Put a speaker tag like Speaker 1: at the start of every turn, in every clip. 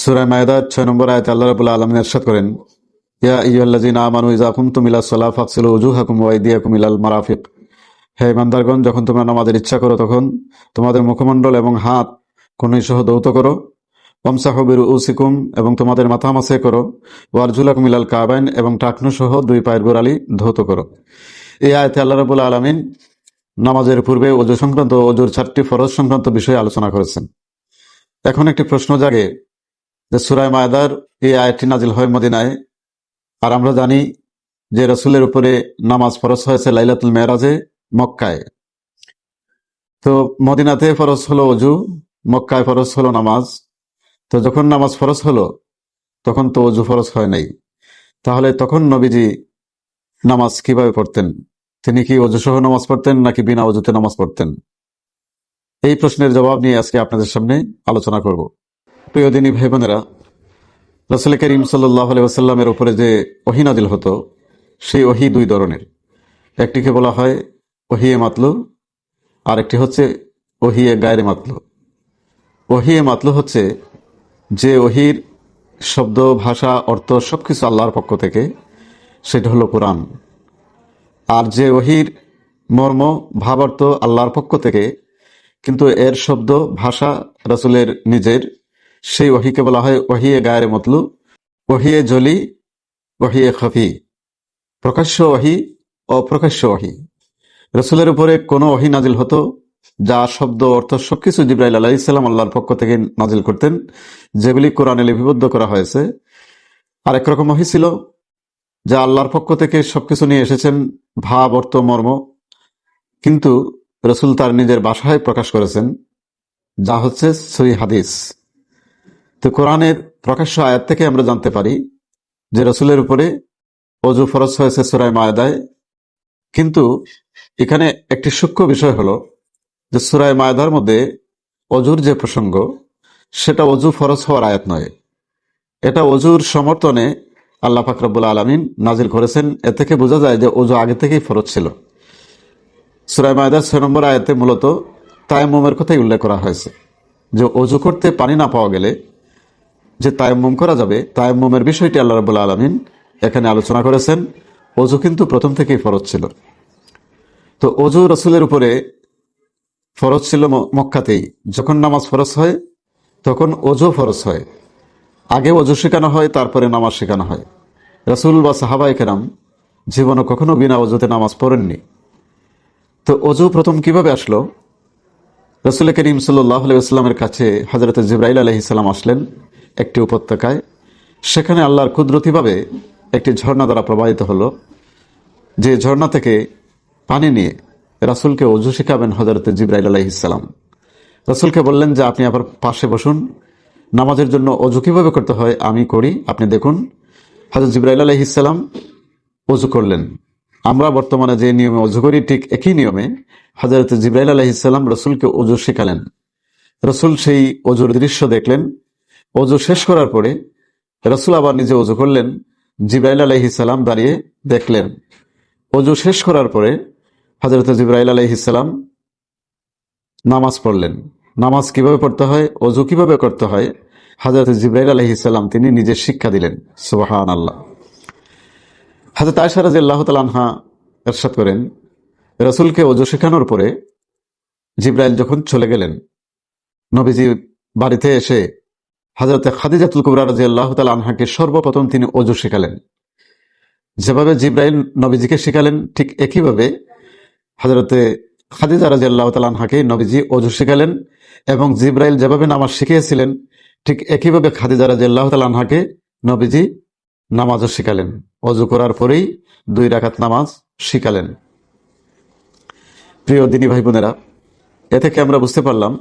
Speaker 1: সুরায় মায়দা ছয় নম্বর আয়াত আল্লাহ রাবুল্লাহ আলমিন এরশাদ করেন, ইয়া ইয়ুল্লাযিনা আমানু ইযা কুমতুম ইলা সালাহ ফাগসিলু উজুহাকুম ওয়া আইদিয়াকুম ইলাল মারাফিক। হে ইমানদারগণ, যখন তোমরা নামাজের ইচ্ছা করো, তখন তোমাদের মুখমণ্ডল এবং হাত কনুই সহ দৌত করো। ওয়ামসাহু বিরুউসিকুম এবং তোমাদের মাথা মাসে করো ওয়ারজুলাকুম ইলাল কাবাইন এবং টাকনু সহ দুই পায়ের গোড়ালি ধৌত করো। এই আয়াতে আল্লাহ রাবুল্লাহ আলমিন নামাজের পূর্বে অজু সংক্রান্ত অজুর চারটি ফরজ সংক্রান্ত বিষয়ে আলোচনা করেছেন। এখন একটি প্রশ্ন জাগে যে সুরায় মায়দার এই আয়াতটি নাজিল হয় মদিনায়। আর আমরা জানি যে রসুলের উপরে নামাজ ফরজ হয়েছে লাইলাতুল মেরাজে মক্কায়। তো মদিনাতে ফরজ হলো অজু মক্কায় ফরজ হলো নামাজ। তো যখন নামাজ ফরজ হলো, তখন তো অজু ফরজ হয় নাই। তাহলে তখন নবীজি নামাজ কীভাবে পড়তেন? তিনি কি অজু সহ নামাজ পড়তেন নাকি বিনা অজুতে নামাজ পড়তেন? এই প্রশ্নের জবাব নিয়ে আজকে আপনাদের সামনে আলোচনা করব। প্রিয় দিনী ভাই বোনেরা রসুল করিম সাল্লাহ আলাইসাল্লামের উপরে যে ওহি নাজিল হতো, সেই ওহি দুই ধরনের। একটিকে বলা হয় ওহিয়ে মাতলু আর একটি হচ্ছে ওহিয়ে গায়রে মাতলু। ওহিয়ে মাতলু হচ্ছে যে ওহির শব্দ, ভাষা, অর্থ সব কিছু আল্লাহর পক্ষ থেকে, সেটা হলো কোরআন। আর যে ওহির মর্ম, ভাবার্থ আল্লাহর পক্ষ থেকে, কিন্তু এর শব্দ, ভাষা রসুলের নিজের সেই ওহিকে বলা হয় ওহিয়ে গায়ের মতলু, ওহিয়ে জলি ওহিয়ে খফি। প্রকাশ্য ওহি, অপ্রকাশ্য ওহি। রসুলের উপরে কোনো ওহি নাজিল হতো, যা শব্দ, অর্থ সবকিছু জিব্রাইল আলাহ ইসলাম আল্লাহর পক্ষ থেকে নাজিল করতেন, যেগুলি কোরআনে লিপিবদ্ধ করা হয়েছে। আর একরকম ওহি ছিল, যা আল্লাহর পক্ষ থেকে সবকিছু নিয়ে এসেছেন, ভাব, অর্থ, মর্ম। কিন্তু রসুল তার নিজের বাসায় প্রকাশ করেছেন, যা হচ্ছে সই হাদিস। তো কোরআনের প্রকাশ্য আয়াত থেকে আমরা জানতে পারি যে রসুলের উপরে অজু ফরজ হয়েছে সুরায় মায়দায়। কিন্তু এখানে একটি সূক্ষ্ম বিষয় হলো যে সুরায় মায়দার মধ্যে অজুর যে প্রসঙ্গ, সেটা অজু ফরজ হওয়ার আয়াত নয়। এটা অজুর সমর্থনে আল্লাহ ফাকরাবুল আলমিন নাজির করেছেন। এ থেকে বোঝা যায় যে অজু আগে থেকেই ফরজ ছিল। সুরায় মায়দার ছয় নম্বর আয়াতে মূলত তায়াম্মুমের কথাই উল্লেখ করা হয়েছে যে অজু করতে পানি না পাওয়া গেলে যে তায়াম্মুম করা যাবে, তায়াম্মুমের বিষয়টি আল্লাহ রাবুল্লাহ আলমিন এখানে আলোচনা করেছেন। অজু কিন্তু প্রথম থেকেই ফরজ ছিল। তো অজু রসুলের উপরে ফরজ ছিল মক্কাতেই। যখন নামাজ ফরজ হয়, তখন অজু ফরজ হয়। আগে অজু শেখানো হয়, তারপরে নামাজ শেখানো হয়। রসুল বা সাহাবাই কেরাম জীবনে কখনো বিনা অজুতে নামাজ পড়েননি। তো অজু প্রথম কীভাবে আসলো? রসুল করিম সাল্লাহ আলাইস্লামের কাছে হজরত জিব্রাইল আলহিসাল্লাম আসলেন। একটি উপত্যকায়। সেখানে আল্লাহর কুদরতিভাবে একটি ঝর্ণা দ্বারা প্রবাহিত হলো। যে ঝর্ণা থেকে পানি নিয়ে রাসুলকে অজু শেখাবেন হজরত জিব্রাইল আলহিসাল্লাম রসুলকে বললেন যে, আপনি আবার পাশে বসুন। নামাজের জন্য অজু কীভাবে করতে হয় আমি করি। আপনি দেখুন। হজরত জিব্রাইল আলহিসাল্লাম অজু করলেন। আমরা বর্তমানে যে নিয়মে অজু করি, ঠিক একই নিয়মে হজরত জিব্রাইল আলহিসাল্লাম রসুলকে অজু শেখালেন। রসুল সেই অজুর দৃশ্য দেখলেন। অজু শেষ করার পরে রসুল আবার নিজে অজু করলেন, জিব্রাইল আলহিসাল্লাম দাঁড়িয়ে দেখলেন। অজু শেষ করার পরে হজরত জিব্রাইল আলহিসাল্লাম নামাজ পড়লেন। নামাজ কীভাবে পড়তে হয়, অজু কীভাবে করতে হয় হজরত জিব্রাইল আলহিসাল্লাম তিনি নিজে শিক্ষা দিলেন। সুবাহান আল্লাহ হাজরত আয়সা রাজি আল্লাহ তালানহা এরশাদ করেন, রসুলকে অজু শেখানোর পরে জিব্রাইল যখন চলে গেলেন, নবীজি বাড়িতে এসে হাজরতে খাদিজাতুল কুবরা রাজি আল্লাহ তাল আনহাকে সর্বপ্রথম তিনি অজু শেখালেন। যেভাবে জিব্রাইল নবীজিকে শেখালেন, ঠিক একইভাবে হাজরতে খাদিজা রাজি আল্লাহ তাল আনহাকে নবীজি অজু শেখালেন এবং জিব্রাইল যেভাবে নামাজ শিখিয়েছিলেন, ঠিক একইভাবে খাদিজা রাজি আল্লাহ তাল আনহাকে নবীজি নামাজও শিখালেন। অজু করার পরেই দুই রাকাত নামাজ শিখালেন। প্রিয় দিনী ভাই বোনেরা, এ থেকে আমরা বুঝতে পারলাম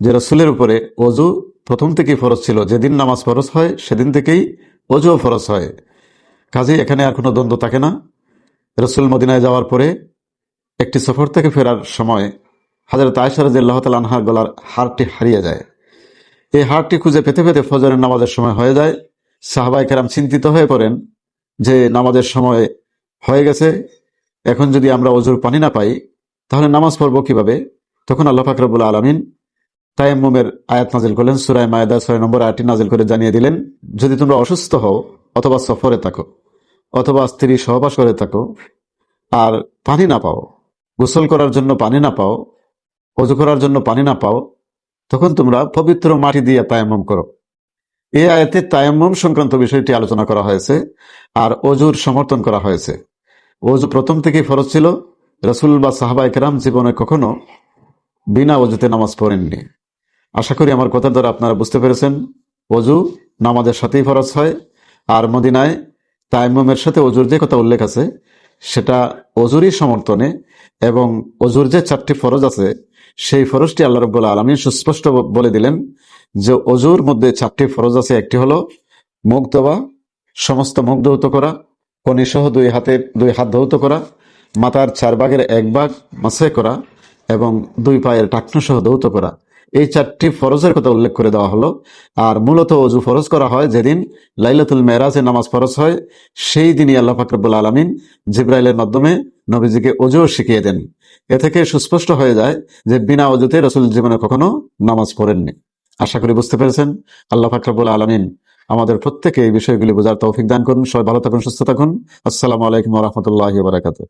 Speaker 1: যে রসুলের উপরে অজু প্রথম থেকেই ফরজ ছিল। যেদিন নামাজ ফরজ হয়, সেদিন থেকেই অজুও ফরজ হয়। কাজেই এখানে আর কোনো দ্বন্দ্ব থাকে না। রসুল মদিনায় যাওয়ার পরে একটি সফর থেকে ফেরার সময় হাজারত আয়সারাজ আল্লাহ তাল গলার হারটি হারিয়ে যায়। এই হারটি খুঁজে পেতে পেতে ফজরের নামাজের সময় হয়ে যায়। সাহাবাই কেরাম চিন্তিত হয়ে পড়েন যে নামাজের সময় হয়ে গেছে, এখন যদি আমরা অজুর পানি না পাই, তাহলে নামাজ পড়ব কীভাবে? তখন আল্লাহ ফাকরাবুল আলমিন তায়াম্মুমের আয়াত নাজিল করলেন সুরায় মায়েদা ছয় নম্বর আয়াতটি নাজিল করে জানিয়ে দিলেন, যদি তোমরা অসুস্থ হও অথবা সফরে থাকো, অথবা স্ত্রী সহবাস করে থাকো আর পানি না পাও, গোসল করার জন্য পানি না পাও, অজু করার জন্য পানি না পাও, তখন তোমরা পবিত্র মাটি দিয়ে তায়াম্মম করো। এই আয়াতে তায়াম্মম সংক্রান্ত বিষয়টি আলোচনা করা হয়েছে আর অজুর সমর্থন করা হয়েছে। অজু প্রথম থেকেই ফরজ ছিল। রসুল বা সাহাবা একরাম জীবনে কখনো বিনা অজুতে নামাজ পড়েননি। আশা করি আমার কথার দ্বারা আপনারা বুঝতে পেরেছেন। অজু নামাজের সাথেই ফরজ হয়, আর মদিনায় তাইমুমের সাথে অজুর যে কথা উল্লেখ আছে, সেটা অজুরই সমর্থনে এবং অজুর যে চারটি ফরজ আছে, সেই ফরজটি আল্লাহ রব্বুল আলমী সুস্পষ্ট বলে দিলেন যে অজুর মধ্যে চারটি ফরজ আছে। একটি হলো মুখ দেওয়া সমস্ত মুখ ধৌত করা কনি সহ দুই হাতে, দুই হাত ধৌত করা, মাথার চার ভাগের এক ভাগ মাসে করা এবং দুই পায়ের টাকনু সহ ধৌত করা। এই চারটি ফরজের কথা উল্লেখ করে দেওয়া হলো। আর মূলত অজু ফরজ করা হয় যেদিন লাইলাতুল মেরাজে নামাজ ফরজ হয়, সেই দিনই আল্লাহ ফাকরবুল আলমিন জিব্রাইলের মাধ্যমে নবীজিকে অজুও শিখিয়ে দেন। এ থেকে সুস্পষ্ট হয়ে যায় যে বিনা অজুতে রসুল জীবনে কখনো নামাজ পড়েননি। আশা করি বুঝতে পেরেছেন। আল্লাহ ফাকরবুল আলমিন আমাদের প্রত্যেকে এই বিষয়গুলি বোঝার তৌফিক দান করুন। সবাই ভালো থাকুন, সুস্থ থাকুন। আসসালামু আলাইকুম রহমতুল্লাহ বারাকাতু